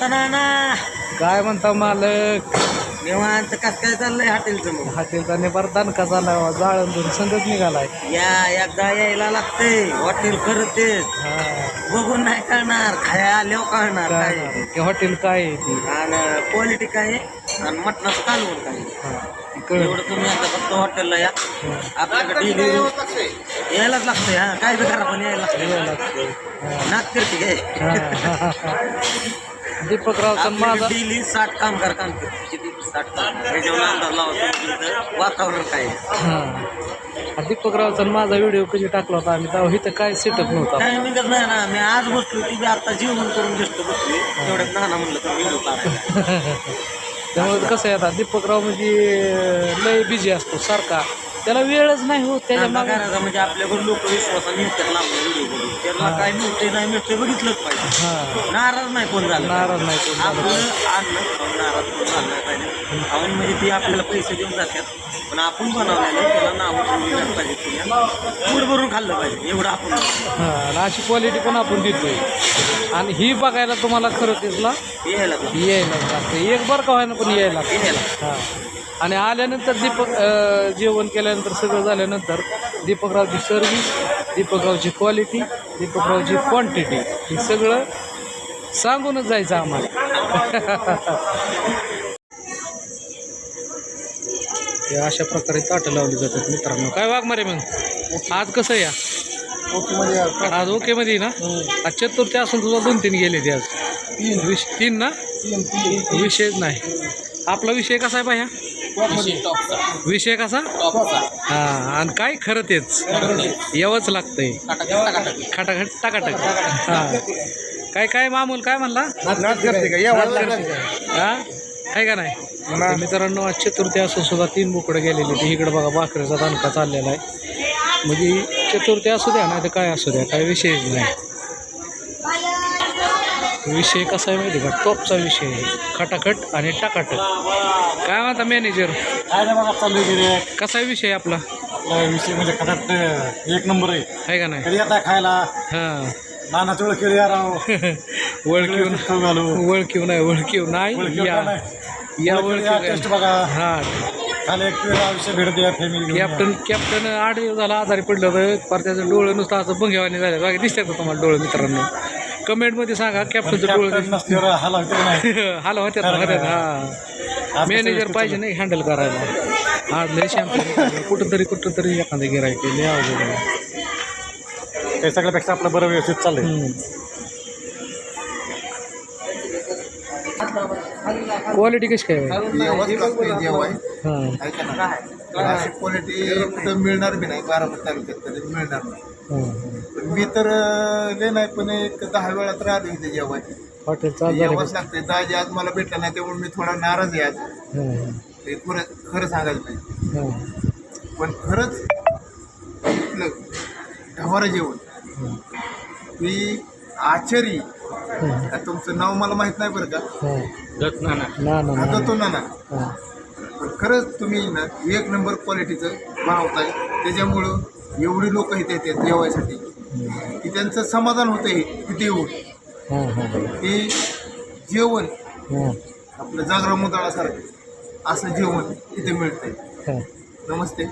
म्हणता ना ना काय म्हणता मालक? निवांत कस काय चाललंय हॉटेलचं मग? हॉटेलचा नेबार दणका झाला जाळून धरून संगत निघालाय. या एकदा यायला लागतंय. हॉटेल खरं तेच हा. बघून नाही कळणार. खाया आल्यावर कळणार काय. ते. हॉटेल काय आहे ती? आणि क्वालिटी काय आहे? आणि मटणाचं कालवण काय आहे. हा. एवढं तुम्ही आता फक्त हॉटेलला या? हा. आपल्याकडे यायलाच लागतंय हा. काय बी करा पण यायला यायला लागतंय. नाक करते काय हा. दीपक रावचा माझा डेली साठ कामगार काम करते किती साठ काम त्याच्यावर अंदाज लावतो तुमचं. वातावरण काय आहे. हा. दीपक रावचा माझा व्हिडिओ कधी टाकला होता आम्ही तेव्हा इथं काय सेटअप नव्हता. नाही मी नाही ना मी आज बसलो ती बी आता जेवण करून घेतो बसली. तेवढ्यात नाना म्हणलं तर व्हिडिओ त्यामुळे कसं आहे आता दीपकराव म्हणजे लय बिझी असतो सारखा. त्याला वेळच नाही होत त्याच्या त्यांना मागे. करायचा म्हणजे आपल्याकडे लोक विश्वासाने येतात व्हिडिओ बघून त्यांना काय मिळते नाही मिळते बघितलंच पाहिजे. हा. नाराज नाही कोण झालं नाराज नाही कोण झालं. आपलं अन्न खाऊन नाराज कोण झालं नाही पाहिजे. म्हणजे ती आपल्याला पैसे देऊन जातात पण आपण बनवलेलं त्याला नाव दिलं पाहिजे पोट भरून खाल्लं पाहिजे एवढं आपण हा आणि अशी क्वालिटी पण आपण देतोय. आणि ही बघायला तुम्हाला खरं तिथला यायला यायला लागतं एक बरं का व्हायना पण यायला लागतं. यायला हा. आणि आल्यानंतर दीपक जेवण केल्यानंतर सगळं झाल्यानंतर दीपकरावची सर्व्हिस दीपकरावची क्वालिटी दीपकरावची क्वांटिटी हे सगळं सांगूनच जायचं आम्हाला. हे अशा प्रकारे ताटं लावली जातात मित्रांनो. काय वाघ मारे मग? आज कसं या? आज ओके मध्ये ना? आज चतुर्थी असून तुझा दोन तीन गेले ते आज. तीन. विष तीन ना? विषयच नाही. आपला विषय कसा आहे बाया विषय कसा? हा आणि काय खरं तेच? यावंच लागतंय. खटाखट टाकाटक. हा. काय काय मामूल काय म्हणला? हा? काय का नाही? तर मित्रांनो आज चतुर्थी असून सुद्धा तीन बोकडं गेलेले ते इकडे बघा भाकरीचा दणका चाललेला आहे. म्हणजे चतुर्थी असू द्या नाही तर काय असू द्या काय विषयच नाही. विषय कसा आहे माहिती का? टॉपचा विषय आहे. खटाखट आणि टाकाटक. काय म्हणता मॅनेजर काय नाही बघा चालू गिरे कसा विषय आपला? आपला विषय म्हणजे खटाट एक नंबर आहे. आहे का नाही? कधी येता खायला? हां. नानाच ओळखी या राव. ओळखीव खाऊ घालू. ओळखीव नाही ओळखीव नाही. ओळखीव या? या ओळखीव टेस्ट बघा. हा. खाली एक वेळ आयुष्य भेट द्या फॅमिली कॅप्टन कॅप्टन आठ दिवस झाला आजारी पडलं तर पर त्याचं डोळं नुसतं असं बंगेवाने झालं. बाकी दिसतात का तुम्हाला डोळं मित्रांनो? कमेंटमध्ये सांगा कॅप्टनचं डोळं नसल्यावर हाला होते नाही? हाल होत्यात ना, होत्यात हा. मॅनेजर पाहिजे नाही हँडल करायला. आज लय शॅम्पू कुठं तरी कुठं तरी एखादं गिरायक लय अवघड आहे. ते सगळ्यापेक्षा आपलं बरं व्यवस्थित चाललंय. हम्म. क्वालिटी कशी काय हां. अशी क्वालिटी कुठं मिळणार बी नाही बारामती तालुक्यात तरी मिळणार नाही. हां पण मी तर लय नाही पण एक दहा वेळा तर आलो इथे जेवाय हॉटेल चालू यावंच दाजी आज मला भेटला नाही त्यामुळे मी थोडा नाराज आहे आज. हां ते खरं खरं सांगायला पाहिजे. हां. पण खरंच इथलं ढवारा जेवण. ही. आचारी. हां. आता तुमचं नाव मला माहीत नाही बरं का? हां. ना ना ना आता तो ना ना हां. पण खरंच तुम्ही ना एक नंबर क्वालिटीचं बनवताय. त्याच्यामुळं एवढी लोक इथे येतात जेवायसाठी. की त्यांचं समाधान होतं हे येऊन हां हां. हे जेवण हां. आपलं जागरा मुदाळासारखं असं जेवण इथे मिळतंय. हां. नमस्ते.